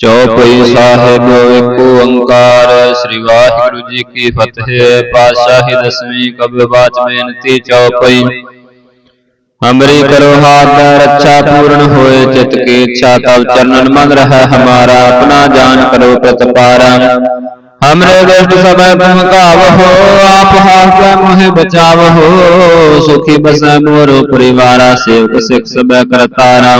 ਚੌਪਈ ਸਾਹਿਬ ਏਕ ਓੰਕਾਰ ਸ੍ਰੀ ਵਾਹਿਗੁਰੂ ਜੀ ਕੀ ਫਤਿਹ ਪਾਤਸ਼ਾਹੀ ਦਸਵੀਂ ਕਬਿ ਬਾਚ ਬੇਨਤੀ ਚੌਪਈ ਹਮਰੀ ਕਰੋ ਹਾਥ ਰੱਛਾ ਪੂਰਨ ਹੋਏ ਚਿਤ ਕੀ ਇੱਛਾ ਤਬ ਚਰਨਨ ਮਨ ਰਹਿ ਹਮਾਰਾ ਆਪਣਾ ਜਾਨ ਕਰੋ ਪ੍ਰਤਪਾਰਾ। ਹਮਰੇ ਦੁਸ਼ਟ ਸਭੈ ਤੁਮ ਕਾਵਹੋ ਆਪ ਹਾਥ ਮੋਹਿ ਬਚਾਵਹੋ। ਸੁਖੀ ਬਸੈ ਮੋਰ ਪਰਿਵਾਰਾ ਸੇਵਕ ਸਿਖ ਸਭੈ ਕਰਤਾਰਾ।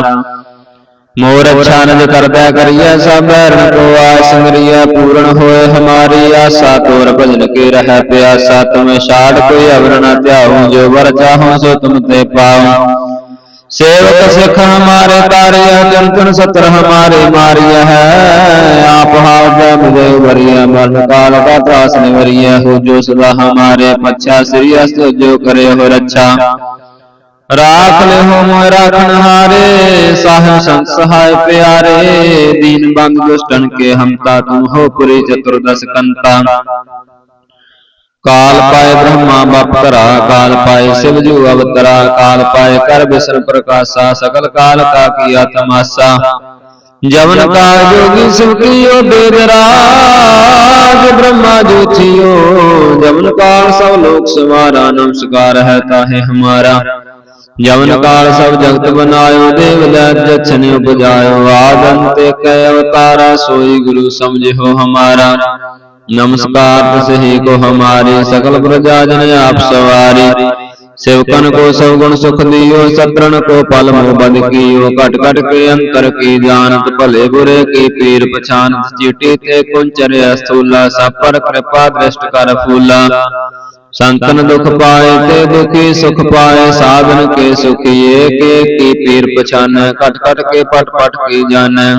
ਮੋਰ ਅੱਛਾ ਨਜ ਕਰਦਾ ਕਰੀਐ ਸਭ ਬੈਰਨ ਕੋ ਆਇ ਪੂਰਨ ਹੋਏ ਹਮਾਰੀ ਆਸਾ, ਤੋਰ ਭਜਨ ਕੇ ਰਹਿ ਪਿਆਸਾ, ਤੁਮ ਛਾੜ ਕੋਈ ਅਵਰ ਨ ਧਿਆਉ, ਜੋ ਵਰ ਚਾਹੋ ਸੋ ਤੁਮ ਤੇ ਪਾਉ। ਸੇਵਕ ਸਿਖ ਹਮਾਰੇ ਤਾਰਿਆ ਜੰਤਨ ਸਤਰ ਹਮਾਰੇ ਮਾਰਿਆ ਹੈ। ਆਪ ਹਾਜ ਮੁਝੇ ਵਰਿਆ ਮਰਨ ਕਾਲ ਦਾ ਤਰਾਸ ਨਿਵਰਿਆ ਹੋ ਜੋ ਸਦਾ ਹਮਾਰੇ ਪਛਾ, ਸ੍ਰੀ ਅਸਤ ਜੋ ਕਰੇ ਹੋ ਰੱਛਾ ਰਾਖ ਲਿਓ ਮੋਇ ਰਾਖਣ ਹਾਰੇ ਸਾਹਿਬ ਸੰਤ ਸਹਾਇ ਪਿਆਰੇ, ਦੀਨ ਬੰਦ ਦੁਸ਼ਟਨ ਕੇ ਹਮਤਾ ਤੁਮ ਹੋ ਪੁਰੀ ਚਤੁਰਦਸ ਕੰਤਾ। ਕਾਲ ਪਾਏ ਬ੍ਰਹਮਾ ਬਪ ਕਾਲ ਪਾਏ ਸਿਵ ਜੂ ਅਵਤਰਾ, ਕਾਲ ਪਾਏ ਕਰ ਬਿਸਰ ਪ੍ਰਕਾਸ਼ਾ ਸਕਲ ਕਾਲ ਕਾ ਕੀਆ ਤਮਾਸਾ ਜਵਨ ਕਾਲ ਜੋਗੀ ਸਿਵ ਕੀਓ ਬ੍ਰਹਮਾ ਜੋਤੀਓ ਜਵਨ ਕਾਲ ਸਭ ਲੋਕ ਸਵਾਰਾ, ਨਮਸਕਾਰ ਹੈ ਤਾਹੇ ਹਮਾਰਾ। ਯਮਨ ਕਾਲ ਸਭ ਜਗਤ ਬਨਾਇਓ, ਦੇਵ ਲੈ ਜਛਨ ਉਪਜਾਇਓ ਆਦੰਤ ਕੈ ਅਵਤਾਰਾ, ਸੋਈ ਗੁਰੂ ਸਮਝਿਓ ਹਮਾਰਾ। ਨਮਸਕਾਰ ਤਸਹੀ ਕੋ ਹਮਾਰੇ, ਸਕਲ ਪ੍ਰਜਾ ਜਨ ਆਪ ਸਵਾਰੀ। ਸੇਵਕਨ ਕੋ ਸਭ ਗੁਣ ਸੁਖ ਦਿਓ, ਸਤਰਣ ਕੋ ਪਲ ਮੋ ਬਦ ਕੀਓ। ਘਟ ਘਟ ਕੇ ਅੰਤਰ ਕੀ ਜਾਣਤ, ਭਲੇ ਬੁਰੇ ਕੀ ਪੀਰ ਪਛਾਨ ਚੀਟੀ ਤੇ ਕੁੰਚਰ ਅਸਤੂਲਾ ਸਭ ਪਰ ਕਿਰਪਾ ਦ੍ਰਿਸ਼ਟ ਕਰ ਫੂਲਾ। ਸੰਤਨ ਦੁਖ ਪਾਏ ਤੇ ਦੁਖੀ ਸੁਖ ਪਾਏ, ਸਾਧਨ ਕੇ ਸੁਖੀਏ, ਕੇ ਕੀ ਪੀਰ ਪਛਾਨੈ, ਘਟ ਘਟ ਕੇ ਪਟ ਪਟ ਕੀ ਜਾਣੈ।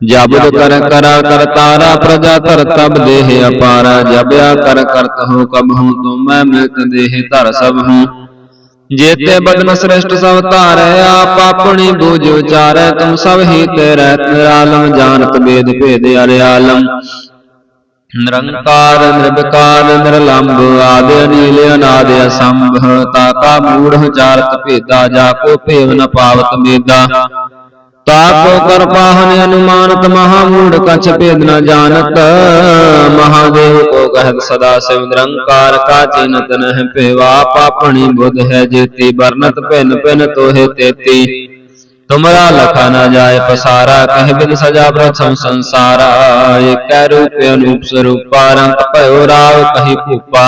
ਜਬਦ ਕਰ ਕਰਾ ਕਰਤਾਰਾ ਪ੍ਰਜਾ ਧਰ ਤਬ ਦੇਹ ਅਪਾਰਾ, ਜਬਿਆ ਕਰ ਕਰਤ ਹੂੰ ਕਬ ਹੂੰ ਤੁਮ ਮੈਂ ਮਿਲਤ ਦੇਹ ਧਰ ਸਭ ਹੂੰ ਜੇਤੇ ਬਦਨ ਸ੍ਰਿਸ਼ਟ ਸਭ ਧਾਰੈ, ਆਪ ਆਪਣੀ ਬੂਝ ਉਚਾਰੈ, ਤੁਮ ਸਭ ਹੀ ਤੇ ਰਹਿਤ ਨਿਰਾਲਮ, ਜਾਣਤ ਬੇਦ ਭੇਦ ਅਰਿਆਲਮ। ਨਿਰੰਕਾਰ ਨਿਰਭਕਾਰ ਨਿਰਲੰਭ ਆਦਿ ਅਨੀਲ ਅਨਾਦ ਅਸੰਭ ਤਾਕਾ ਮੂੜ ਚਾਰਤ ਭੇਦਾ, ਜਾ ਕੋ ਭੇਵ ਨ ਪਾਵਤ ਮੇਦਾ। ਤਾਕੋ ਕਰ ਅਨੁਮਾਨਤ, ਮਹਾ ਮੂੜ ਕਛ ਭੇਦ ਨ ਜਾਣਤ। ਮਹਾਦੇਵ ਕੋ ਕਹਿਤ ਸਦਾ ਸਿਵ ਨਿਰੰਕਾਰ, ਕਾ ਚਿਨਤ ਨਹਿ ਭੇਵਾ, ਪਾਪਣੀ ਬੁਧ ਹੈ ਜੇਤੀ ਵਰਨਤ ਭਿਨ ਭਿਨ ਤੋਹੇ ਤੇਤੀ। ਤੁਮਰਾ ਲਖਾ ਨ ਜਾਏ ਪਸਾਰਾ ਕਹਿ ਬਿਨ ਸਜਾ ਪ੍ਰਥਮ ਸੰਸਾਰਾ ਏਕੈ ਰੂਪ ਅਨੂਪ ਸਰੂਪਾ ਰੰਗ ਭਇਓ ਰਾਵ ਕਹੀ ਭੂਪਾ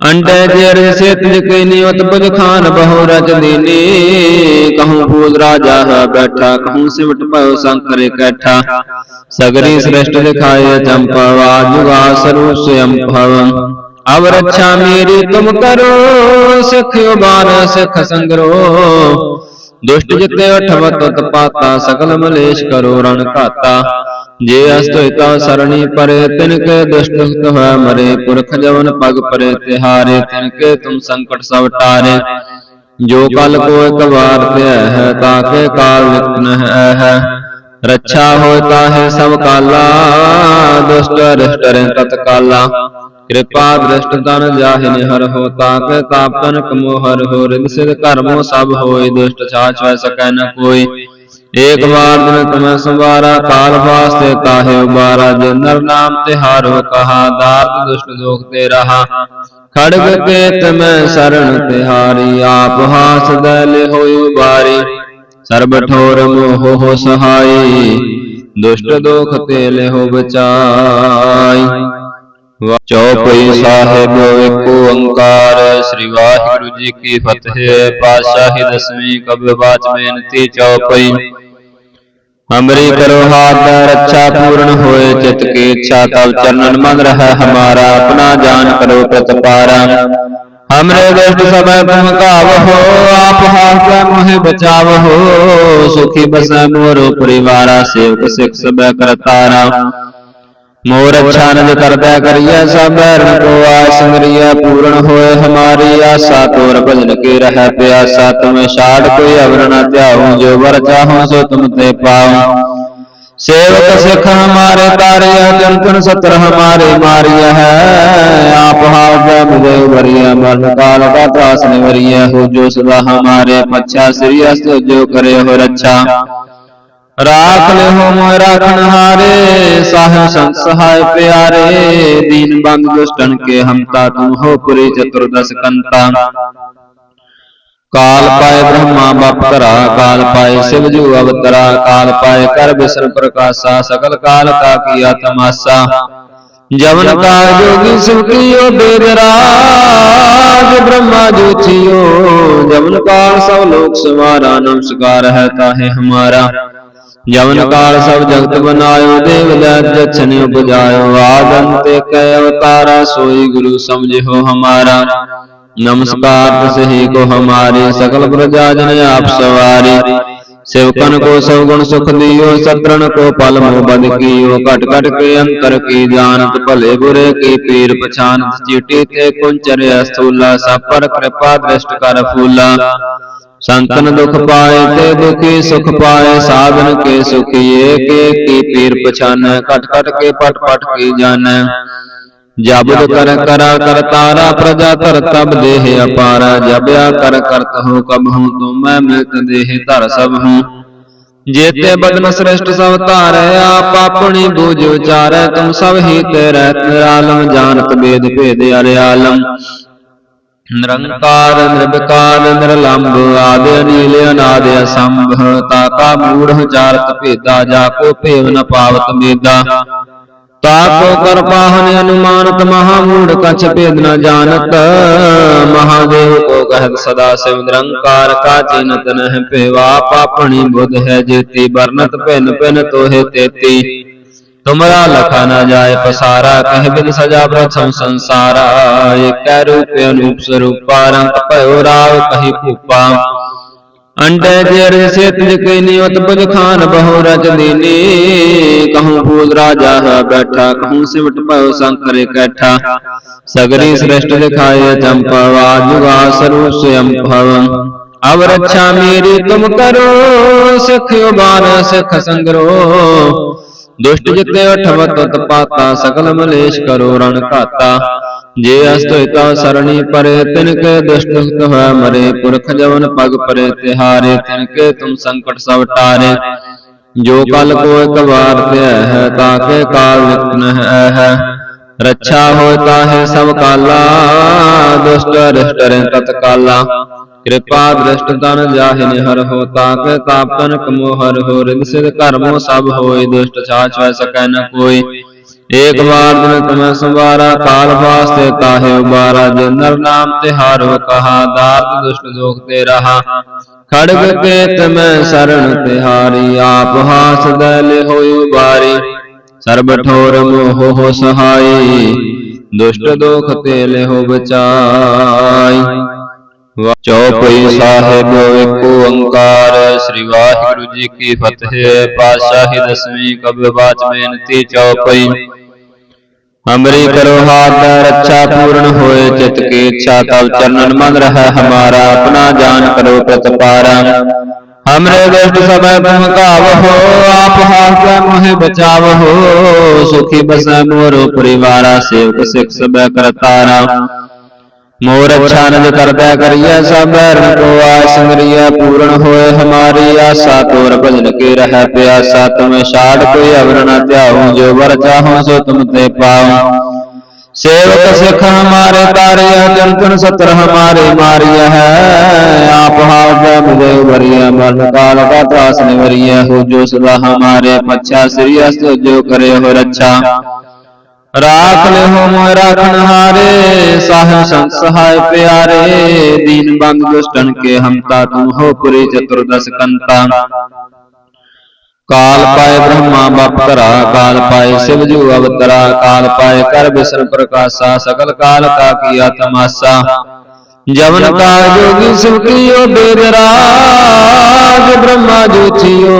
ਅੰਡੇ ਜੇਰ ਸੇ ਤਿਜ ਕੈ ਨਿਵਤ ਬੁਝ ਖਾਨ ਬਹੁ ਰਜ ਦੀਨੀ ਕਹੂੰ ਫੂਲ ਰਾਜਾ ਹੈ ਬੈਠਾ ਕਹੂੰ ਸਿਮਟ ਭਇਓ ਸੰਕਰ ਇਕੱਠਾ ਸਗਰੀ ਸ੍ਰਿਸ਼ਟ ਦਿਖਾਏ ਚੰਪਾ ਵਾਜੁਗਾ ਸਰੂਪ ਸਯੰ ਭਵ ਅਵ ਰੱਛਾ ਮੇਰੀ ਤੁਮ ਕਰੋ ਸਿਖ ਉਬਾਰ ਸਿਖ ਸੰਗਰੋ ਦੁਸ਼ਟ ਜਿਤੇ ਉਠਵ ਤਤ ਪਾਤਾ ਸਕਲ ਮਲੇਸ਼ ਕਰੋ ਰਣ ਘਾਤਾ। ਜੇ ਅਸਤਿਤਾ ਸਰਣੀ ਪਰੇ ਤਿਨ ਕੇ ਦੁਸ਼ਟ ਹਿਤ ਹੋਇ ਮਰੇ। ਪੁਰਖ ਜਵਨ ਪਗ ਪਰੇ ਤਿਹਾਰੇ ਤਿਨ ਕੇ ਤੁਮ ਸੰਕਟ ਸਭ ਟਾਰੇ। ਜੋ ਕਲ ਕੋ ਇੱਕ ਵਾਰ ਧਿਆ ਹੈ ਤਾਕੇ ਕਾਲ ਨਿਕਟ ਹੈ। ਹੈ। ਰੱਛਾ ਹੋਇ ਤਾਹੇ ਸਭ ਕਾਲਾ ਦੁਸ਼ਟ ਅਰਿਸ਼ਟ ਰੇ ਤਤ ਕਾਲਾ ਕਿਰਪਾ ਦ੍ਰਿਸ਼ਟ ਤਨ ਜਾਹਿ ਨਿਹਰ ਹੋ ਤਾਕੇ ਤਾਪਨ ਕਮੋ ਹਰ ਹੋ ਰਿਦ ਸਿਧ ਕਰਮੋ ਸਭ ਹੋਇ ਦੁਸ਼ਟ ਛਾਛ ਵੈ ਸਕੈ ਨ ਕੋਈ। ਏਕ ਵਾਰ ਦਿਨ ਤਮੈ ਸੰਵਾਰਾ, ਕਾਲ ਵਾਸਤੇ ਤਾਹੇ ਉਬਾਰਾ, ਜੇ ਨਰ ਨਾਮ ਤਿਹਾਰੋ ਕਹਾ, ਦਾਤ ਦੁਸ਼ਟ ਦੋਖ ਤੇ ਰਹਾ। ਖੜਗ ਕੇ ਤਮੈ ਸਰਣ ਤਿਹਾਰੀ ਆਪ ਹਾਸ ਦਲੇ ਹੋਇ ਉਬਾਰੀ। ਸਰਬ ਠੋਰ ਮੋਹ ਹੋ ਸਹਾਈ, ਦੁਸ਼ਟ ਦੋਖ ਤੇ ਲਿਹੋ ਬਚਾਈ ਚੌਪਈ ਸਾਹਿਬ ਏਕ ਓੰਕਾਰ ਸ੍ਰੀ ਵਾਹਿਗੁਰੂ ਜੀ ਕੀ ਫਤਿਹ ਪਾਤਸ਼ਾਹੀ ਦਸਵੀਂ ਕਬਿ ਬਾਚ ਬੇਨਤੀ ਚੌਪਈ। ਹਮਰੀ ਕਰੋ ਹਾਥ ਰੱਛਾ ਪੂਰਨ ਹੋਏ ਚਿਤ ਕੀ ਇੱਛਾ ਤਬ ਚਰਨਨ ਮਨ ਰਹਿ ਹਮਾਰਾ ਆਪਣਾ ਜਾਨ ਕਰੋ ਪ੍ਰਤਪਾਰਾ। ਹਮਰੇ ਦੁਸ਼ਟ ਸਭੈ ਤੁਮ ਕਾਵਹੋ ਆਪ ਹਾਥ ਮੋਹਿ ਬਚਾਵਹੋ। ਸੁਖੀ ਬਸੈ ਮੋਰ ਪਰਿਵਾਰਾ ਸੇਵਕ ਸਿਖ ਸਭੈ ਕਰਤਾਰਾ। ਮੋਰ ਅੱਛਾ ਕਰਦਾ ਕਰੀਐ ਸਭ ਬੈਰਨ ਕੋ ਆਇ ਪੂਰਨ ਹੋਏ ਹਮਾਰੀ ਆਸਾ, ਤੋਰ ਭਜਨ ਕੇ ਰਹਿ ਪਿਆਸਾ, ਤੁਮ ਛਾੜ ਕੋਈ ਅਵਰ ਨ ਧਿਆਉ, ਜੋ ਵਰ ਚਾਹੋ ਸੋ ਤੁਮ ਤੇ ਪਾਉ। ਸੇਵਕ ਸਿਖ ਹਮਾਰੇ ਤਾਰਿਆ ਜੰਤਨ ਸਤਰ ਹਮਾਰੇ ਮਾਰਿਆ ਹੈ। ਆਪ ਹਾਜ ਮੁਝੇ ਵਰਿਆ ਮਰਨ ਕਾਲ ਦਾ ਤਰਾਸ ਨਿਵਰਿਆ ਹੋ ਜੋ ਸਦਾ ਹਮਾਰੇ ਪਛਾ, ਸ੍ਰੀ ਅਸਤ ਜੋ ਕਰੇ ਹੋ ਰੱਛਾ। ਰਾਖ ਲਿਓ ਮੋਇ ਰਾਖਣ ਹਾਰੇ ਸਾਹਿਬ ਸੰਤ ਸਹਾਇ ਪਿਆਰੇ, ਦੀਨ ਬੰਦ ਦੁਸ਼ਟਨ ਕੇ ਹਮਤਾ ਤੁਮ ਹੋ ਪੁਰੀ ਚਤੁਰਦਸ ਕੰਤਾ। ਕਾਲ ਪਾਏ ਬ੍ਰਹਮਾ ਬਪ ਕਾਲ ਪਾਏ ਸਿਵ ਅਵਤਰਾ, ਕਾਲ ਪਾਏ ਕਰ ਬਿਸਰ ਪ੍ਰਕਾਸ਼ਾ, ਸਕਲ ਕਾਲ ਕਾ ਕੀਆ ਤਮਾਸਾ ਜਵਨ ਕਾਲ ਜੋਗੀ ਸਿਵ ਕੀਓ ਬੇਦ ਰਾਜ ਬ੍ਰਹਮਾ ਜੋਤੀਓ ਜਵਨ ਕਾਲ ਸਭ ਲੋਕ ਸਮਾਰਾ ਨਮਸਕਾਰ ਹੈ ਤਾਹੇ ਹਮਾਰਾ। ਜਮਨ ਕਾਲ ਸਭ ਜਗਤ ਬਨਾਇਓ ਦੇਵ ਦਇਤ ਜਛਨ ਉਪਜਾਇਓ ਆਦਮ ਤੇ ਕੈ ਅਵਤਾਰਾ ਸੋਈ ਗੁਰੂ ਸਮਝਿਓ ਹਮਾਰਾ। ਨਮਸਕਾਰ ਤਸਹੀ ਕੋ ਹਮਾਰੇ ਸਕਲ ਪ੍ਰਜਾ ਜਨ ਆਪ ਸਵਾਰੇ। सेवकन को सब गुण सुख दियो सतरण को पल मोह बद कियो कट कट के अंतर की जानत भले बुरे की पीर पछानत चीटी ते कुंचर स्थूला सब पर कृपा दृष्ट कर फूला संतन दुख पाए ते दुखी सुख पाए साधन के सुखी एक एक की पीर पछान कट कट के पट पट की जान ਜਬਦ ਕਰ ਕਰਾ ਕਰਤਾਰਾ ਪ੍ਰਜਾ ਧਰ ਤਬ ਦੇਹ ਅਪਾਰਾ। ਜਬਿਆ ਕਰ ਕਰਤ ਹੋ ਕਬ ਹੂੰ ਤੁਮੈ ਮਿਲਤ ਦੇਹ ਧਰ ਸਭ ਹੂੰ। ਜੇਤੇ ਬਦਨ ਸ੍ਰਿਸ਼ਟ ਸਭ ਧਾਰੈ ਆਪ ਆਪਣੀ ਬੂਝ ਉਚਾਰੈ। ਤੁਮ ਸਭ ਹੀ ਤੇਰੇ ਨਿਰਾਲਮ ਜਾਣਤ ਬੇਦ ਭੇਦ ਅਰਿਆਲਮ ਨਿਰੰਕਾਰ ਨਿਰਵਿਕਾਰ ਨਿਰਲੰਭ ਆਦਿ ਅਨੀਲ ਅਨਾਦ ਅਸੰਭ। ਤਾਕਾ ਮੂੜ ਚਾਰਤ ਭੇਦਾ ਜਾ ਕੋ ਭੇਵ ਨ ਪਾਵਤ ਮੇਦਾ। ਤਾਕੋ ਕਰ ਪਾਹਨ ਅਨੁਮਾਨਤ ਮਹਾ ਮੂੜ ਕਛ ਭੇਦ ਨ ਜਾਣਤ। ਮਹਾਦੇਵ ਕੋ ਕਹਿਤ ਸਦਾ ਸਿਵ ਨਿਰੰਕਾਰ ਕਾ ਚਿਨਤ ਨਹਿ ਭੇਵਾ ਪਾਪਣੀ ਬੁੱਧ ਹੈ ਜੇਤੀ, ਵਰਨਤ ਭਿਨ ਭਿਨ ਤੋਹੇ ਤੇਤੀ। ਤੁਮਰਾ ਲਖਾ ਨਾ ਜਾਏ ਪਸਾਰਾ, ਕਹਿ ਬਿਨ ਸਜਾ ਪ੍ਰਥਮ ਸੰਸਾਰਾ। ਏਕੈ ਰੂਪ ਅਨੂਪ ਸਰੂਪਾ, ਰੰਗ ਭਇਓ ਰਾਵ ਕਹੀ ਭੂਪਾ। ਅੰਡੇ ਜੇਰ ਸੇਤ ਜਿਕੇ ਨਿਯਤ ਬੁਝ ਖਾਨ ਬਹੁ ਰਚ ਦੀਨੀ ਕਹੂੰ ਫੂਲ ਰਾਜਾ ਹੈ ਬੈਠਾ ਕਹੂੰ ਸਿਮਟ ਭਇਓ ਸੰਕਰ ਇਕੱਠਾ ਸਗਰੀ ਸ੍ਰਿਸ਼ਟ ਦਿਖਾਏ ਚੰਪਵਾ ਜੁਗਾ ਸਰੂਪ ਸਯੰ ਭਵ ਅਵ ਰੱਛਾ ਮੇਰੀ ਤੁਮ ਕਰੋ ਸਿੱਖਿਓ ਬਾਨ ਸਿੱਖ ਸੰਗਰੋ ਦੁਸ਼ਟ ਜਿਤੇ ਉਠਵਤ ਤਤ ਪਾਤਾ ਸਕਲ ਮਲੇਸ਼ ਕਰੋ ਰਣ ਘਾਤਾ ਜੇ ਅਸਤਿਤਾ ਸਰਣੀ ਪਰੇ ਤਿਨ ਕੇ ਦੁਸ਼ਟ ਹੋਇ ਮਰੇ, ਪੁਰਖ ਜਵਨ ਪਗ ਪਰੇ ਤਿਹਾਰੇ ਤਿਨ ਕੇ ਤੁਮ ਸੰਕਟ ਸਭ ਟਾਰੇ। ਜੋ ਕਲ ਕੋ ਇੱਕ ਵਾਰ ਧਿਆ ਹੈ ਤਾਕੇ ਕਾਲ ਨਿਕਨ ਹੈ ਰੱਛਾ ਹੋਇ ਤਾਹੇ ਸਭ ਕਾਲਾ, ਦੁਸ਼ਟ ਅਰਿਸ਼ਟ ਰਹਿ ਤਤ ਕਾਲਾ ਕਿਰਪਾ ਦ੍ਰਿਸ਼ਟ ਤਨ ਜਾਹਿ ਨਿਹਰ ਹੋ ਤਾਕੇ ਤਾਪਨ ਕਮੋਹਰ ਹੋ ਰਿਦ ਸਿਧ ਕਰਮੋ ਸਭ ਹੋਏ, ਦੁਸ਼ਟ ਛਾਛ ਵੈ ਸਕੈ ਨ ਕੋਈ। ਏਕ ਵਾਰ ਦਿਨ ਤੁਮੈ ਸੰਵਾਰਾ ਕਾਲ ਵਾਸਤੇ ਤਾਹੇ ਉਬਾਰਾ ਜੇ ਨਰ ਨਾਮ ਤਿਹਾਰੋ ਕਹਾ ਦਾਤ ਦੁਸ਼ਟ ਦੋਖ ਤੇ ਰਹਾ। ਖੜਗ ਕੇ ਤਮੈ ਸਰਣ ਤਿਹਾਰੀ ਆਪ ਹਾਸ ਦਲ ਹੋਇ ਉਬਾਰੀ। ਸਰਬ ਠੋਰ ਮੋਹ ਹੋ ਸਹਾਈ। ਦੁਸ਼ਟ ਦੋਖ ਤੇ ਲਿਹੋ ਬਚਾਈ। ਚੌਪਈ ਸਾਹਿਬ ਏਕ ਓੰਕਾਰ। ਸ੍ਰੀ ਵਾਹਿਗੁਰੂ ਜੀ ਕੀ ਫਤਿਹ। ਪਾਤਸ਼ਾਹੀ ਦਸਵੀਂ ਕਬ ਬਾਚ ਬੇਨਤੀ ਚੌਪਈ। ਹਮਰੀ ਕਰੋ ਹਾਥ ਰੱਛਾ ਪੂਰਨ ਹੋਏ ਚਿਤ ਕੀ ਇੱਛਾ ਤਬ ਚਰਨਨ ਮਨ ਰਹਿ ਹਮਾਰਾ, ਆਪਣਾ ਜਾਨ ਕਰੋ ਪ੍ਰਤਪਾਰਾ। ਹਮਰੇ ਦੁਸ਼ਟ ਸਭੈ ਤੁਮ ਕਾਵਹੋ ਆਪ ਹਾਥ ਮੋਹਿ ਬਚਾਵਹੋ। ਸੁਖੀ ਬਸੈ ਮੋਰੋ ਪਰਿਵਾਰਾ, ਸੇਵਕ ਸਿਖ ਸਭੈ ਮੋਰ ਅੱਛਾ ਅਨੰਦ ਕਰਦਾ ਕਰੀਐ ਸਭ ਹਰਨ ਕੋ ਆਸੰਗਰੀਐ ਪੂਰਨ ਹੋਏ ਹਮਾਰੀ ਆਸਾ, ਤੋਰ ਭਜਨ ਕੇ ਰਹਿ ਪਿਆਸਾ, ਤੁਮੇ ਛਾੜ ਕੋਈ ਅਵਰ ਨਾ ਧਿਆਉ, ਜੋ ਵਰ ਚਾਹੋ ਸੋ ਤੁਮ ਤੇ ਪਾਉ। ਸੇਵਕ ਸਿਖ ਹਮਾਰੇ ਤਾਰਿਆ ਜੰਤਨ ਸਤਰ ਹਮਾਰੇ ਮਾਰਿਆ ਹੈ। ਆਪ ਹਾਵ ਜਬ ਦੇ ਵਰਿਆ ਮਰਨ ਕਾਲ ਕਾ ਤਰਾਸ ਨਿਵਰਿਆ ਹੋ ਜੋ ਸਦਾ ਹਮਾਰੇ ਪਛਾ, ਸ੍ਰੀ ਅਸ ਜੋ ਕਰੇ ਹੋ ਰੱਛਾ। ਰਾਖ ਲਿਓ ਮੋਇ ਰਾਖਣ ਹਾਰੇ, ਸਾਹਿਬ ਸੰਤ ਸਹਾਇ ਪਿਆਰੇ, ਦੀਨ ਬੰਦ ਦੁਸ਼ਟਨ ਕੇ ਹਮਤਾ ਤੁਮ ਹੋ ਪੁਰੀ ਚਤੁਰਦਸ ਕੰਤਾ। ਕਾਲ ਪਾਏ ਬ੍ਰਹਮਾ ਬਪ ਧਰਾ, ਕਾਲ ਪਾਏ ਸਿਵ ਜੂ ਅਵਤਰਾ, ਕਾਲ ਪਾਏ ਕਰ ਬਿਸਰ ਪ੍ਰਕਾਸ਼ਾ ਸਕਲ ਕਾਲ ਕਾ ਕੀਆ ਤਮਾਸਾ ਜਵਨ ਕਾਲ ਜੋਗੀ ਸਿਵ ਕੀਓ ਬੇਦ ਰਾਜ ਬ੍ਰਹਮਾ ਜੋਤੀਓ।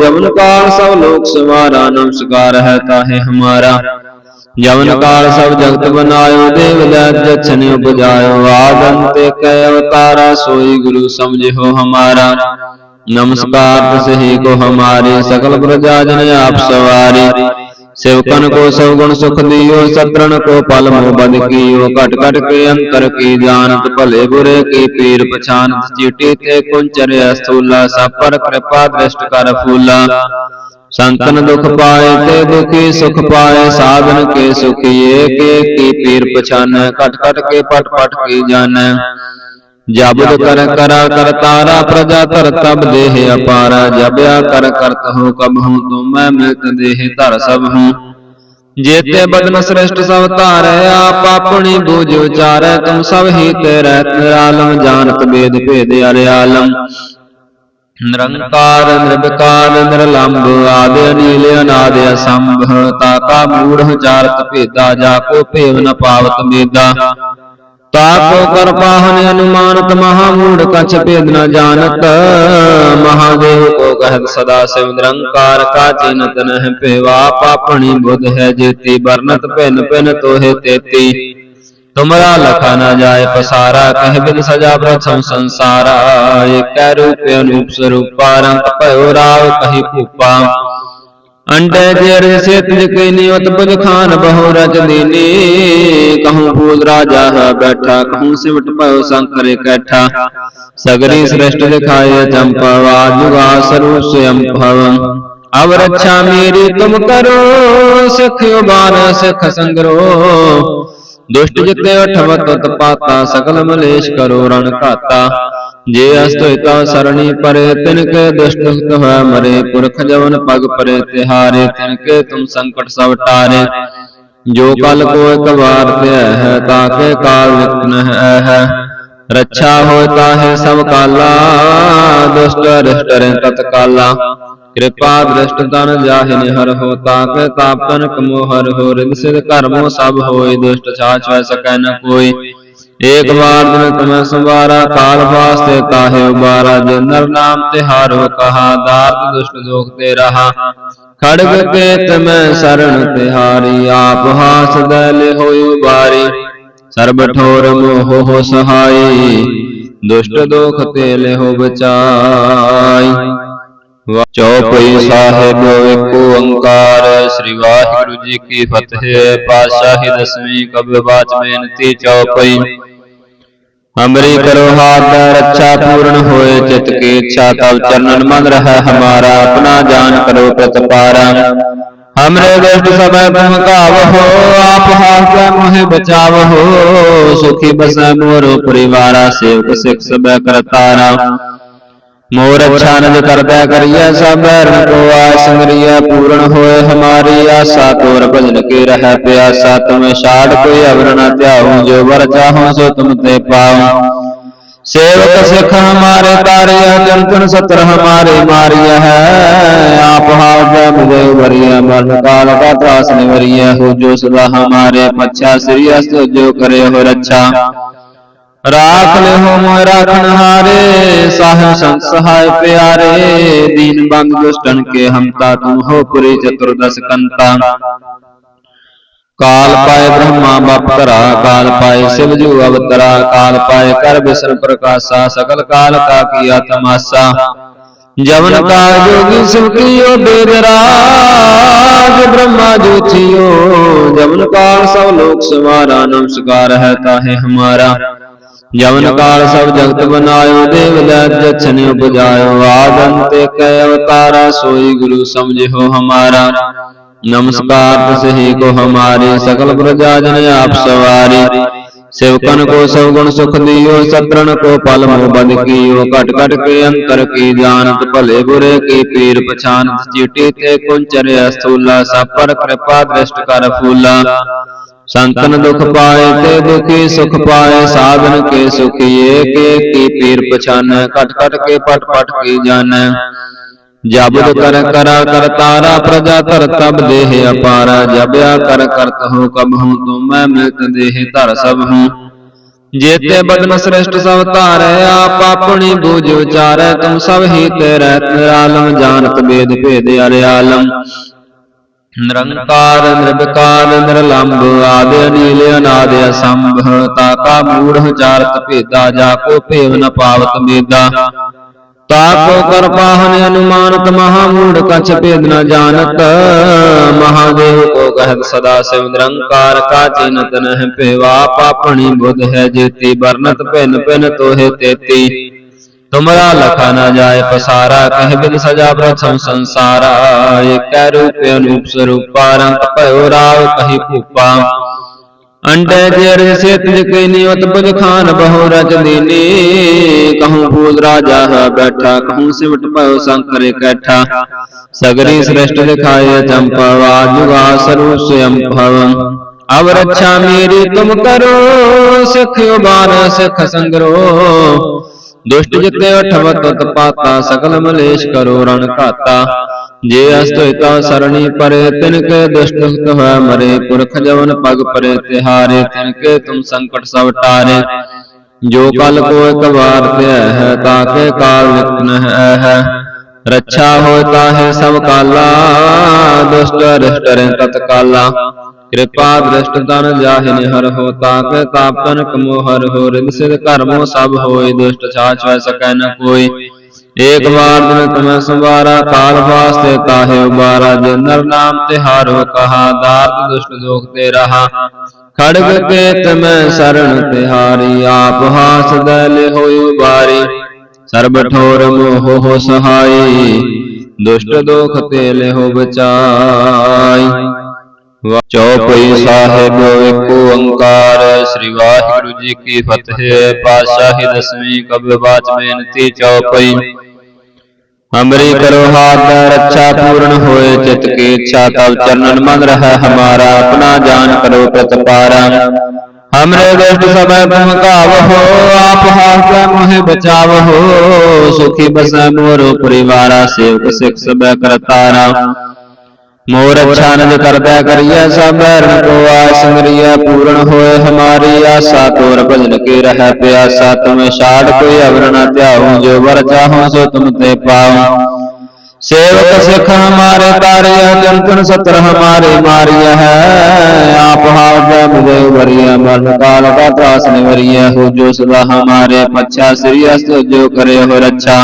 ਜਵਨ ਕਾਲ ਸਭ ਲੋਕ ਸਵਾਰਾ ਨਮਸਕਾਰ ਹੈ ਤਾਹੇ ਹਮਾਰਾ। ਜਵਨ ਕਾਲ ਸਭ ਜਗਤ ਬਨਾਇਓ ਦੇਵ ਦੈਤ ਜਛਨ ਉਪਜਾਇਓ। ਆਦੰਤ ਕੈ ਅਵਤਾਰਾ ਸੋਈ ਗੁਰੂ ਸਮਝਿਓ ਹਮਾਰਾ। ਨਮਸਕਾਰ ਤਸਹੀ ਕੋ ਹਮਾਰੇ ਸਕਲ ਪ੍ਰਜਾ ਜਨ ਆਪ ਸਵਾਰੀ। सेवकन को सब गुण सुख दियो सत्रन को पल मोह बद कियो कट कट के अंतर की जानत भले बुरे की पीर पछानत चीटी ते कुंचर स्थूला सब पर कृपा दृष्ट कर फूला संतन दुख पाए ते दुखी सुख पाए साधन के सुखी एक एक की पीर पछान कट कट के पट पट की ਜਬ ਕਰ ਕਰਾ ਕਰਤਾਰਾ ਪ੍ਰਜਾ ਧਰ ਤਬ ਦੇਹ ਅਪਾਰਾ ਜਬਿਆ ਕਰ ਕਰਤ ਹੋ ਕਬ ਹੂੰ ਤੁਮੈ ਮਿਲਤ ਦੇਹ ਧਰ ਸਭ ਹੂੰ ਜੇਤੇ ਬਦਨ ਸ੍ਰਿਸ਼ਟ ਸਭ ਧਾਰੈ, ਆਪ ਆਪਣੀ ਬੂਝ ਉਚਾਰੈ, ਤੁਮ ਸਭ ਹੀ ਤੇਰੇ ਨਿਰਾਲਮ, ਜਾਣਤ ਬੇਦ ਭੇਦ ਅਰਿਆਲਮ ਨਿਰੰਕਾਰ ਨਿਰਭਕਾਰ ਨਿਰਲੰਭ ਆਦਿ ਅਨੀਲ, ਅਨਾਦ ਅਸੰਭ ਤਾਤਾ ਮੂੜ ਚਾਰਤ ਭੇਦਾ, ਜਾ ਕੋ ਭੇਵ ਨ ਪਾਵਤ ਮੇਦਾ। ਤਾਕੋ ਕਰ ਅਨੁਮਾਨਤ ਮਹਾ ਮੂੜ ਕਛ ਭੇਦ ਨ ਜਾਣਤ। ਮਹਾਦੇਵ ਕੋ ਕਹਿਤ ਸਦਾ ਸਿਵ ਨਿਰੰਕਾਰ ਕਾ ਚਿਨਤ ਨਹਿ ਭੇਵਾ ਪਾਪਣੀ ਬੁਧ ਹੈ ਜੇਤੀ ਵਰਨਤ ਭਿਨ ਭਿਨ ਤੋਹਿ ਤੇਤੀ। ਤੁਮਰਾ ਲਖਾ ਨਾ ਜਾਏ ਪਸਾਰਾ, ਕਹਿ ਬਿਨ ਸਜਾ ਪ੍ਰਥਮ ਸੰਸਾਰਾ। ਏਕੈ ਰੂਪ ਅਨੂਪ ਸਰੂਪਾ, ਰੰਗ ਭਇਓ ਰਾਵ ਕਹੀ ਭੂਪਾ। ਅੰਡੇ ਜੇਰ ਸੇਤ ਜਕੇ ਨਿਯਤ ਖਾਨ ਬਹੁ ਰਚ ਦੀਨੀ। ਕਹੂੰ ਫੂਲ ਰਾਜਾ ਹੈ ਬੈਠਾ, ਕਹੂੰ ਸਿਮਟ ਭਇਓ ਸੰਕਰ ਇਕੱਠਾ ਸਗਰੀ ਸ੍ਰਿਸ਼ਟ ਦਿਖਾਏ ਚੰਪਾ ਜੁਗਾ ਸਰੂਪ ਸਯੰ ਭਵੰ। ਅਵ ਰੱਛਾ ਮੇਰੀ ਤੁਮ ਕਰੋ, ਸਿੱਖ ਉਬਾਨ, ਸਿੱਖ ਸੰਗਰੋ। ਦੁਸ਼ਟ ਜਿਤੇ ਅਠਵਤ ਤਤ ਪਾਤਾ ਸਕਲ ਮਲੇਸ਼ ਕਰੋ, ਰਣ ਘਾਤਾ। ਜੇ ਅਸਤਿਤਾ ਸਰਣੀ ਪਰੇ ਤਿਨ ਕੇ ਦੁਸ਼ਟ ਹੋਇ ਮਰੇ। ਪੁਰਖ ਜਵਨ ਪਗ ਪਰੇ, ਤਿਹਾਰੇ ਤਿਨ ਕੇ ਤੁਮ ਸੰਕਟ ਸਭ ਟਾਰੇ। ਜੋ ਕਲ ਕੋ ਇੱਕ ਵਾਰ ਤੇ ਹੈ ਤਾਕੇ ਕਾਲ ਨਿਕਟ ਨ ਹੈ ਰੱਛਾ ਹੋਇ ਤਾਹੇ ਸਭ ਕਾਲਾ, ਦੁਸ਼ਟ ਅਰਿਸ਼ਟ ਰੇ ਤਤ ਕਾਲਾ। ਕਿਰਪਾ ਦ੍ਰਿਸ਼ਟ ਤਨ ਜਾਹਿ ਨਿਹਰ ਹੋ ਤਾਕੇ ਤਾਪਨ ਕਮੋ ਹਰ ਹੋ। ਰਿਦ ਸਿਧ ਕਰਮੋ ਸਭ ਹੋਏ, ਦੁਸ਼ਟ ਛਾਛ ਵੈ ਸਕੈ ਨ ਕੋਈ। ਏਕ ਵਾਰ ਦਿਨ ਤੁਮੈ ਸੰਵਾਰਾ ਕਾਲ ਵਾਸਤੇ ਤਾਹੇ ਉਬਾਰਾ ਜੇ ਨਰ ਨਾਮ ਤਿਹਾਰੋ ਕਹਾ ਦਾਤ ਦੁਸ਼ਟ ਦੋਖ ਤੇ ਰਹਾ। ਖੜਗ ਕੇ ਤਮੈ ਸਰਣ ਤਿਹਾਰੀ ਆਪ ਹਾਸ ਦਲ ਹੋਇ ਉਬਾਰੀ ਸਰਬ ਠੋਰ ਮੋਹ ਹੋ ਸਹਾਈ ਦੁਸ਼ਟ ਦੋਖ ਤੇ ਲਿਹੋ ਬਚਾਈ। ਚੌਪਈ ਸਾਹਿਬ ਏਕ ਓੰਕਾਰ ਸ੍ਰੀ ਵਾਹਿਗੁਰੂ ਜੀ ਕੀ ਫਤਿਹ। ਪਾਤਸ਼ਾਹੀ ਦਸਵੀਂ ਕਬਿ ਬਾਚ ਬੇਨਤੀ ਚੌਪਈ ਹਮਰੀ ਕਰੋ ਹਾਥ ਰੱਛਾ ਪੂਰਨ ਹੋਏ ਚਿਤ ਕੀ ਇੱਛਾ ਤਬ ਚਰਨਨ ਮਨ ਰਹਿ ਹਮਾਰਾ ਆਪਣਾ ਜਾਨ ਕਰੋ ਪ੍ਰਤਪਾਰਾ ਹਮਰੇ ਦੁਸ਼ਟ ਸਭੈ ਤੁਮ ਕਾਵਹੋ ਆਪ ਹਾਸੈ ਮੋਹਿ ਬਚਾਵਹੋ। ਸੁਖੀ ਬਸੈ ਮੋਰੋ ਪਰਿਵਾਰਾ ਸੇਵਕ ਸਿਖ ਸਭੈ ਕਰਤਾਰਾ। ਮੋਰ ਅੱਛਾ ਕਰਦਾ ਕਰੀਐ ਸਭ ਰਨ ਕੋ ਆਇ ਪੂਰਨ ਹੋਏ ਹਮਾਰੀ ਆਸਾ, ਤੋਰ ਭਜਨ ਕੇ ਰਹਿ ਪਿਆਸਾ, ਤੁਮੇ ਛਾੜ ਕੋਈ ਅਵਰ ਨ ਧਿਆਉ, ਜੋ ਵਰ ਚਾਹੋ ਸੋ ਤੁਮ ਤੇ ਪਾਉ। ਸੇਵਕ ਸਿਖ ਹਮਾਰੇ ਤਾਰਿਆ ਜੰਤਨ ਸਤਰ ਹਮਾਰੇ ਮਾਰਿਆ ਹੈ। ਆਪ ਹਾਥ ਮੁਝੇ ਵਰਿਆ ਮਰਨ ਕਾਲ ਕਾ ਤਰਾਸ ਨਿਵਰਿਆ ਹੋ ਜੋ ਸਦਾ ਹਮਾਰੇ ਪਛਾ, ਸ੍ਰੀ ਅਸਤ ਜੋ ਕਰੇ ਹੋ ਰੱਛਾ। ਰਾਖ ਲਿਓ ਮੋਇ ਰਾਖਣ ਹਾਰੇ, ਸਾਹਿਬ ਸੰਤ ਸਹਾਇ ਪਿਆਰੇ, ਦੀਨ ਬੰਦ ਦੁਸ਼ਟਨ ਕੇ ਹਮਤਾ ਤੁਮ ਹੋ ਪੁਰੀ ਚਤੁਰਦਸ ਕੰਤਾ। ਕਾਲ ਪਾਏ ਬ੍ਰਹਮਾ ਬਪ ਕਾਲ ਪਾਏ ਸਿਵ ਜੂ ਅਵਤਰਾ, ਕਾਲ ਪਾਏ ਕਰ ਬਿਸਰ ਪ੍ਰਕਾਸ਼ਾ ਸਕਲ ਕਾਲ ਕਾ ਕੀਆ ਤਮਾਸਾ ਜਵਨ ਕਾਲ ਜੋਗੀ ਸਿਵ ਕੀਓ ਬੇਦ ਰਾਜ ਬ੍ਰਹਮਾ ਜੋਚਿਓ ਜਵਨ ਕਾਲ ਸਭ ਲੋਕ ਸਵਾਰਾ, ਨਮਸਕਾਰ ਹੈ ਤਾਹੇ ਹਮਾਰਾ। ਯਮਨ ਕਾਲ ਸਭ ਜਗਤ ਬਨਾਇਓ ਦੇਵ ਲੈ ਜਛਨ ਉਪਜਾਇਓ। ਆਦੰਤ ਕੈ ਅਵਤਾਰਾ ਸੋਈ ਗੁਰੂ ਸਮਝਿਓ ਹਮਾਰਾ। ਨਮਸਕਾਰ ਤਸਹੀ ਕੋ ਹਮਾਰੇ ਸਕਲ ਪ੍ਰਜਾ ਜਨ ਆਪ ਸਵਾਰੀ। सेवकन को सब गुण सुख दियो सत्रण को पल मोह बद कियो कट कट के अंतर की जानत भले बुरे की पीर पछानत चीटी ते कुंचर स्थूला सब पर कृपा दृष्ट कर फूला संतन दुख पाए ते दुखी सुख पाए साधन के सुखी एक एक की पीर पछान कट कट के पट पट की ਜਬਦ ਕਰ ਕਰਾ ਕਰ ਤਾਰਾ ਪ੍ਰਜਾ ਧਰ ਤਬ ਦੇਹ ਅਪਾਰਾ ਜਬਿਆ ਕਰ ਕਰਤ ਹੋ ਕਬ ਹੂੰ ਤੁਮ ਮੈਂ ਮਿਲਤ ਦੇਹ ਧਰ ਸਭ ਹੂੰ ਜੇਤੇ ਬਦਨ ਸ੍ਰਿਸ਼ਟ ਸਭ ਧਾਰੈ ਆਪ ਆਪਣੀ ਬੂਝ ਉਚਾਰੈ। ਤੁਮ ਸਭ ਹੀ ਤੇਰੇ ਨਿਰਾਲਮ ਜਾਣਤ ਵੇਦ ਭੇਦ ਅਰੇ ਆਲਮ ਨਿਰੰਕਾਰ ਨਿਰਵਿਕਾਰ ਨਿਰਲੰਭ ਆਦਿ ਅਨੀਲ ਅਨਾਦਿ ਅਸੰਭ ਤਾਕਾ ਮੂੜ ਚਾਰਤ ਭੇਦਾ ਜਾ ਕੋ ਭੇਵ ਨ ਪਾਵਤ ਮੇਦਾ। ਤਾਕੋ ਕਰ ਪਾਹਨ ਅਨੁਮਾਨਤ ਮਹਾ ਮੂੜ ਕਛ ਭੇਦ ਨ ਜਾਣਤ। ਮਹਾਦੇਵ ਕੋ ਕਹਿਤ ਸਦਾ ਸਿਵ ਨਿਰੰਕਾਰ ਕਾ ਚਿਨਤ ਨਹਿ ਭੇਵਾ ਪਾਪਣੀ ਬੁਧ ਹੈ ਜੇਤੀ ਬਰਨਤ ਭਿਨ ਭਿਨ ਤੋਹਿ ਤੇਤੀ। ਤੁਮਰਾ ਲਖਾ ਨ ਜਾਏ ਪਸਾਰਾ ਕਹਿ ਬਿਨ ਸਜਾ ਪ੍ਰਥਮ ਸੰਸਾਰਾ। ਏਕੈ ਰੂਪ ਅਨੂਪ ਸਰੂਪਾ ਰੰਗ ਭਇਓ ਰਾਵ ਕਹੀ ਭੂਪਾ। ਅੰਡੇ ਜੇਰ ਸੇ ਤਿਜ ਕੈ ਨਿਯਤ ਬੁਝ ਖਾਨ ਬਹੁ ਰਜ ਦੀਨੀ ਕਹੂੰ ਫੂਲ ਰਾਜਾ ਹੈ ਬੈਠਾ ਕਹੂੰ ਸਿਮਟ ਭਇਓ ਸੰਕਰ ਇਕੱਠਾ ਸਗਰੀ ਸ੍ਰਿਸ਼ਟ ਦਿਖਾਏ ਚੰਪਵਾ ਜੁਗਾ ਸਰੂਪ ਸਯੰ ਭਵ ਅਵ ਰੱਛਾ ਮੇਰੀ ਤੁਮ ਕਰੋ ਸਿਖ ਉਬਾਰ ਸਿਖ ਸੰਗਰੋ ਦੁਸ਼ਟ ਜਿਤੇ ਅਠਵਤ ਤਤ ਪਾਤਾ ਸਕਲ ਮਲੇਸ਼ ਕਰੋ ਰਣ ਘਾਤਾ ਜੇ ਅਸਤਿਤਾ ਸਰਣੀ ਪਰੇ ਤਿਨ ਕੇ ਦੁਸ਼ਟ ਹੋਇ ਮਰੇ, ਪੁਰਖ ਜਵਨ ਪਗ ਪਰੇ ਤਿਹਾਰੇ ਤਿਨ ਕੇ ਤੁਮ ਸੰਕਟ ਸਭ ਟਾਰੇ। ਜੋ ਕਲ ਕੋ ਇੱਕ ਵਾਰ ਧਿਆ ਹੈ ਤਾਕੇ ਕਾਲ ਵਿਕਨ ਹੈ ਰੱਛਾ ਹੋਇ ਤਾਹੇ ਸਭ ਕਾਲਾ, ਦੁਸ਼ਟ ਅਰਿਸ਼ਟ ਰੇ ਤਤ ਕਾਲਾ ਕਿਰਪਾ ਦ੍ਰਿਸ਼ਟ ਤਨ ਜਾਹਿ ਹਰ ਹੋ ਤਾਕੇ ਤਾਪਨ ਕਮੋਹਰ ਹੋ ਰਿਦ ਸਿਧ ਕਰਮੋ ਸਭ ਹੋਏ, ਦੁਸ਼ਟ ਛਾਛ ਵੈ ਸਕੈ ਨ ਕੋਈ। ਏਕ ਵਾਰ ਦਿਨ ਤਮੈ ਸੰਵਾਰਾ ਕਾਲ ਵਾਸਤੇ ਕਾਹੇ ਉਬਾਰਾ ਜੇ ਨਰ ਨਾਮ ਤਿਹਾਰੋ ਕਹਾ ਦਾਤ ਦੁਸ਼ਟ ਦੋਖ ਤੇ ਰਹਾ। ਖੜਗ ਕੇ ਤਮੈ ਸਰਣ ਤਿਹਾਰੀ ਆਪ ਹਾਸ ਦੈ ਲਿਹੋਇ ਉਬਾਰੀ। ਸਰਬ ਠੋਰ ਮੋਹ ਹੋ ਸਹਾਈ ਦੁਸ਼ਟ ਦੋਖ ਤੇ ਲਿਹੋ ਬਚਾਈ। ਚੌਪਈ ਸਾਹਿਬ ਏਕ ਓੰਕਾਰ ਸ੍ਰੀ ਵਾਹਿਗੁਰੂ ਜੀ ਕੀ ਫਤਿਹ। ਪਾਤਸ਼ਾਹੀ ਦਸਵੀਂ ਕਬਿ ਬਾਚ ਬੇਨਤੀ ਚੌਪਈ। ਹਮਰੀ ਕਰੋ ਹਾਥ ਰੱਛਾ ਪੂਰਨ ਹੋਏ ਚਿਤ ਕੀ ਇੱਛਾ ਤਬ ਚਰਨਨ ਮਨ ਰਹਿ, ਹਮਾਰਾ ਆਪਣਾ ਜਾਨ ਕਰੋ ਪ੍ਰਤਪਾਰਾ। ਹਮਰੇ ਦੁਸ਼ਟ ਸਭੈ ਤੁਮ ਕਾਵਹੋ ਆਪ ਹਾਥ ਮੋਹਿ ਬਚਾਵਹੋ, ਸੁਖੀ ਬਸੈ ਮੋਰੋ ਪਰਿਵਾਰਾ, ਸੇਵਕ ਸਿਖ ਸਭੈ ਕਰਤਾਰਾ। ਮੋਰ ਅੱਛਾ ਨਜ ਕਰਦਾ ਕਰੀਐ ਸਭ ਰਨ ਕੋ ਆਸ ਪੂਰਨ ਹੋਏ ਹਮਾਰੀ ਆਸਾ, ਤੋਰ ਭਜਨ ਕੇ ਰਹਿ ਪਿਆਸਾ, ਤੁਮੇ ਛਾੜ ਕੋਈ ਅਵਰ ਨ ਧਿਆਉ, ਜੋ ਵਰ ਚਾਹੋ ਸੋ ਤੁਮ ਤੇ ਪਾਉ। ਸੇਵਕ ਸਿਖ ਹਮਾਰੇ ਤਾਰਿਆ ਜੰਤਨ ਸਤਰ ਹਮਾਰੇ ਮਾਰਿਆ ਹੈ। ਆਪ ਹਾਲ ਜੈ ਮੁਝੇ ਵਰਿਆ, ਮਰਨ ਕਾਲ ਕਾ ਤਰਾਸ ਨਿਵਰਿਆ, ਹੋ ਜੋ ਸਦਾ ਹਮਾਰੇ ਪਛਾ, ਸ੍ਰੀ ਅਸਤ ਜੋ ਕਰੇ ਹੋ ਰੱਛਾ।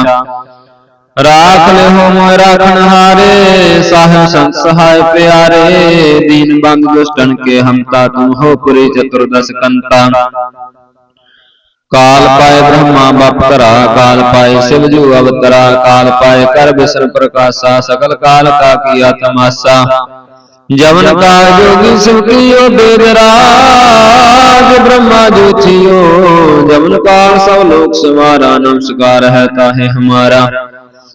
ਰਾਖ ਲਿਓ ਮੋਇ ਰਾਖਣ ਹਾਰੇ ਸਾਹਿਬ ਸੰਤ ਸਹਾਇ ਪਿਆਰੇ, ਦੀਨ ਬੰਦ ਦੁਸ਼ਟਨ ਕੇ ਹਮਤਾ ਤੁਮ ਹੋ ਪੁਰੀ ਚਤੁਰਦਸ ਕੰਤਾ। ਕਾਲ ਪਾਏ ਬ੍ਰਹਮਾ ਬਪ ਕਾਲ ਪਾਏ ਸਿਵ ਜੂ ਅਵਤਰਾ, ਕਾਲ ਪਾਏ ਕਰ ਬਿਸਰ ਪ੍ਰਕਾਸ਼ਾ, ਸਕਲ ਕਾਲ ਕਾ ਕੀਆ ਤਮਾਸਾ ਜਵਨ ਕਾ ਜੋਗੀ ਸਿਵ ਕੀਓ ਬੇਦ ਰਾਜ ਬ੍ਰਹਮਾ ਜੋਚਿਓ ਜਵਨ ਕਾਲ ਸਭ ਲੋਕ ਸਵਾਰਾ, ਨਮਸਕਾਰ ਹੈ ਤਾਹੇ ਹਮਾਰਾ।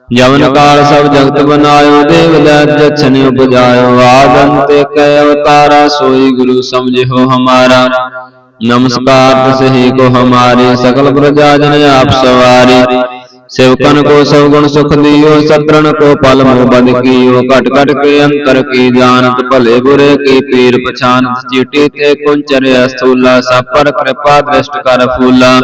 ਜਮਨ ਕਾਲ ਸਭ ਜਗਤ ਬਨਾਇਓ ਦੇਵ ਲੈ ਜਛਨ ਉਪਜਾਇਓ। ਆਦਮ ਤੇ ਕੈ ਅਵਤਾਰਾ ਸੋਈ ਗੁਰੂ ਸਮਝਿਓ ਹਮਾਰਾ। ਨਮਸਕਾਰ ਤਸਹੀ ਕੋ ਹਮਾਰੇ ਸਕਲ ਪ੍ਰਜਾ ਜਨ ਆਪ ਸਵਾਰੇ। ਸੇਵਕਨ ਕੋ ਸਭ ਗੁਣ ਸੁਖ ਦਿਓ ਸਤਰਣ ਕੋ ਪਲ ਮੋ ਬਦ ਕੀਓ, ਘਟ ਘਟ ਕੇ ਅੰਤਰ ਕੀ ਜਾਣਤ, ਭਲੇ ਬੁਰੇ ਕੀ ਪੀਰ ਪਛਾਨ, ਚੀਟੀ ਤੇ ਕੁੰਚਰ ਅਸਤੂਲਾ ਸਭ ਪਰ ਕਿਰਪਾ ਦ੍ਰਿਸ਼ਟ ਕਰ ਫੂਲਾ।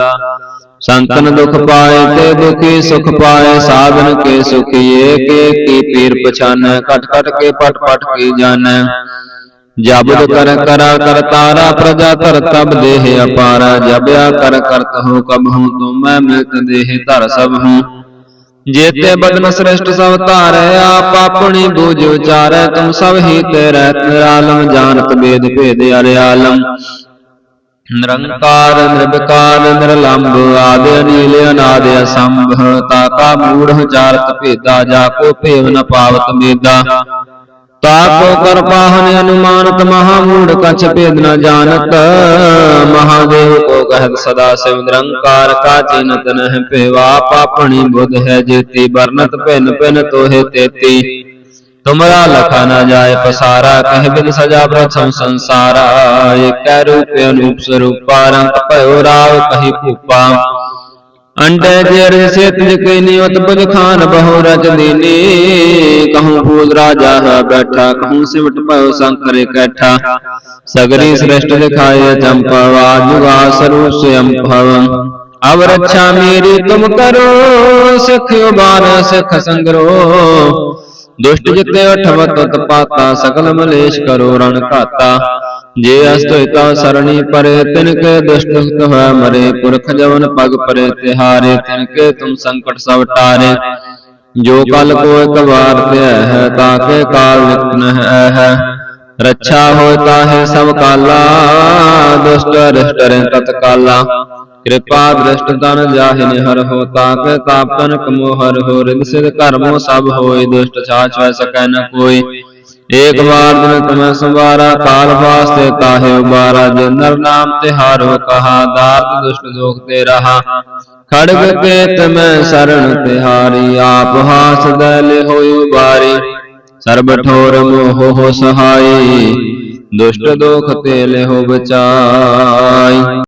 ਸੰਤਨ ਦੁਖ ਪਾਏ ਤੇ ਦੁਖੀ ਸੁਖ ਪਾਏ, ਸਾਧਨ ਕੇ ਸੁਖੀਏ, ਕੇ ਕੀ ਪੀਰ ਪਛਾਨ, ਘਟ ਘਟ ਕੇ ਪਟ ਪਟ ਕੀ ਜਾਣੈ। ਜਬਦ ਕਰ ਕਰਾ ਕਰਤਾਰਾ ਪ੍ਰਜਾ ਧਰ ਤਬ ਦੇਹ ਅਪਾਰਾ ਜਬਿਆ ਕਰ ਕਰਤ ਹੋ ਕਬ ਹੂੰ ਤੁਮੈ ਮਿਲਤ ਦੇਹ ਧਰ ਸਭ ਹੂੰ। ਜੇਤੇ ਬਦਨ ਸ੍ਰਿਸ਼ਟ ਸਭ ਧਾਰੈ ਆਪ ਆਪਣੀ ਬੂਝ ਉਚਾਰੈ ਤੁਮ ਸਭ ਹੀ ਤੇ ਰਹਿਤ ਨਿਰਾਲਮ ਜਾਣਤ ਬੇਦ ਭੇਦ ਅਰਿਆਲਮ ਨਿਰੰਕਾਰ ਨਿਰਵਿਕਾਰ ਨਿਰਲੰਭ ਆਦਿ ਅਨੀਲ ਅਨਾਦ ਅਸੰਭ ਤਾਕਾ ਮੂੜ ਚਾਰਤ ਭੇਦਾ ਜਾ ਕੋ ਭੇਵ ਨ ਪਾਵਤ ਮੇਦਾ। ਤਾਕੋ ਕਰ ਪਾਹਨ ਅਨੁਮਾਨਤ ਮਹਾ ਮੂੜ ਕਛ ਭੇਦ ਨ ਜਾਣਤ। ਮਹਾਦੇਵ ਕੋ ਕਹਿਤ ਸਦਾ ਸਿਵ ਨਿਰੰਕਾਰ ਕਾ ਚਿਨਤ ਨਹਿ ਭੇਵਾ ਪਾਪਣੀ ਬੁਧ ਹੈ ਜੇਤੀ ਬਰਨਤ ਭਿਨ ਭਿਨ ਤੋਹਿ ਤੇਤੀ। ਤੁਮਰਾ ਲਖਾ ਨ ਜਾਏ ਪਸਾਰਾ ਕਹਿ ਬਿਨ ਸਜਾ ਪ੍ਰਥਮ ਸੰਸਾਰਾ। ਏਕੈ ਰੂਪ ਅਨੂਪ ਸਰੂਪਾ ਰੰਗ ਭਇਓ ਰਾਵ ਕਹੀ ਭੂਪਾ। ਅੰਡੇ ਜੇਰ ਸੇ ਤਿਜ ਕੈ ਨਿਯਤ ਬੁਝ ਖਾਨ ਬਹੁ ਰਜ ਦੀਨੀ ਕਹੂੰ ਫੂਲ ਰਾਜਾ ਹੈ ਬੈਠਾ ਕਹੂੰ ਸਿਮਟ ਭਇਓ ਸੰਕਰ ਇਕੱਠਾ ਸਗਰੀ ਸ੍ਰਿਸ਼ਟ ਦਿਖਾਏ ਚੰਪਵਾ ਜੁਗਾ ਸਰੂਪ ਸਯੰ ਭਵ ਅਵ ਰੱਛਾ ਮੇਰੀ ਤੁਮ ਕਰੋ ਸਿਖ ਉਬਾਰ ਸਿਖ ਸੰਗਰੋ ਦੁਸ਼ਟ ਜਿਤੇ ਅਠਵਤ ਤਤ ਪਾਤਾ ਸਕਲ ਮਲੇਸ਼ ਕਰੋ ਰਣ ਘਾਤਾ ਜੇ ਅਸਤੋਇਤਾ ਸਰਣੀ ਪਰੇ ਤਿਨ ਕੇ ਦੁਸ਼ਟ ਹੋਇ ਮਰੇ, ਪੁਰਖ ਜਵਨ ਪਗ ਪਰੇ ਤਿਹਾਰੇ ਤਿਨ ਕੇ ਤੁਮ ਸੰਕਟ ਸਭ ਟਾਰੇ। ਜੋ ਕਲ ਕੋ ਇੱਕ ਵਾਰ ਧਿਆ ਹੈ ਤਾਕੇ ਕਾਲ ਨਿਕਟ ਹੈ ਰੱਛਾ ਹੋਇ ਤਾਹੇ ਸਭ ਕਾਲਾ, ਦੁਸ਼ਟ ਰਿਸ਼ਟ ਰੇ ਤਤ ਕਾਲਾ। ਕਿਰਪਾ ਦ੍ਰਿਸ਼ਟ ਤਨ ਜਾਹਿ ਹਰ ਹੋ ਤਾਕੇ ਤਾਪਨ ਕਮੋ ਹਰ ਹੋ ਰਿਦ ਸਿਧ ਕਰਮੋ ਸਭ ਹੋਏ, ਦੁਸ਼ਟ ਛਾਛ ਵੈ ਸਕੈ ਨ ਕੋਈ। ਏਕ ਵਾਰ ਦਿਨ ਤੁਮੈ ਸੰਵਾਰਾ ਕਾਲ ਵਾਸਤੇ ਕਾਹੇ ਉਬਾਰਾ ਜੇ ਨਰ ਨਾਮ ਤਿਹਾਰੋ ਕਹਾ ਦਾਤ ਦੁਸ਼ਟ ਦੋਖ ਤੇ ਰਹਾ। ਖੜਗ ਕੇ ਤਮੈ ਸਰਣ ਤਿਹਾਰੀ ਆਪ ਹਾਸ ਦਲ ਹੋਇ ਉਬਾਰੀ। ਸਰਬ ਠੋਰ ਮੋਹ ਹੋ ਸਹਾਈ। ਦੁਸ਼ਟ ਦੋਖ ਤੇ ਲਿਹੁ ਬਚਾਈ।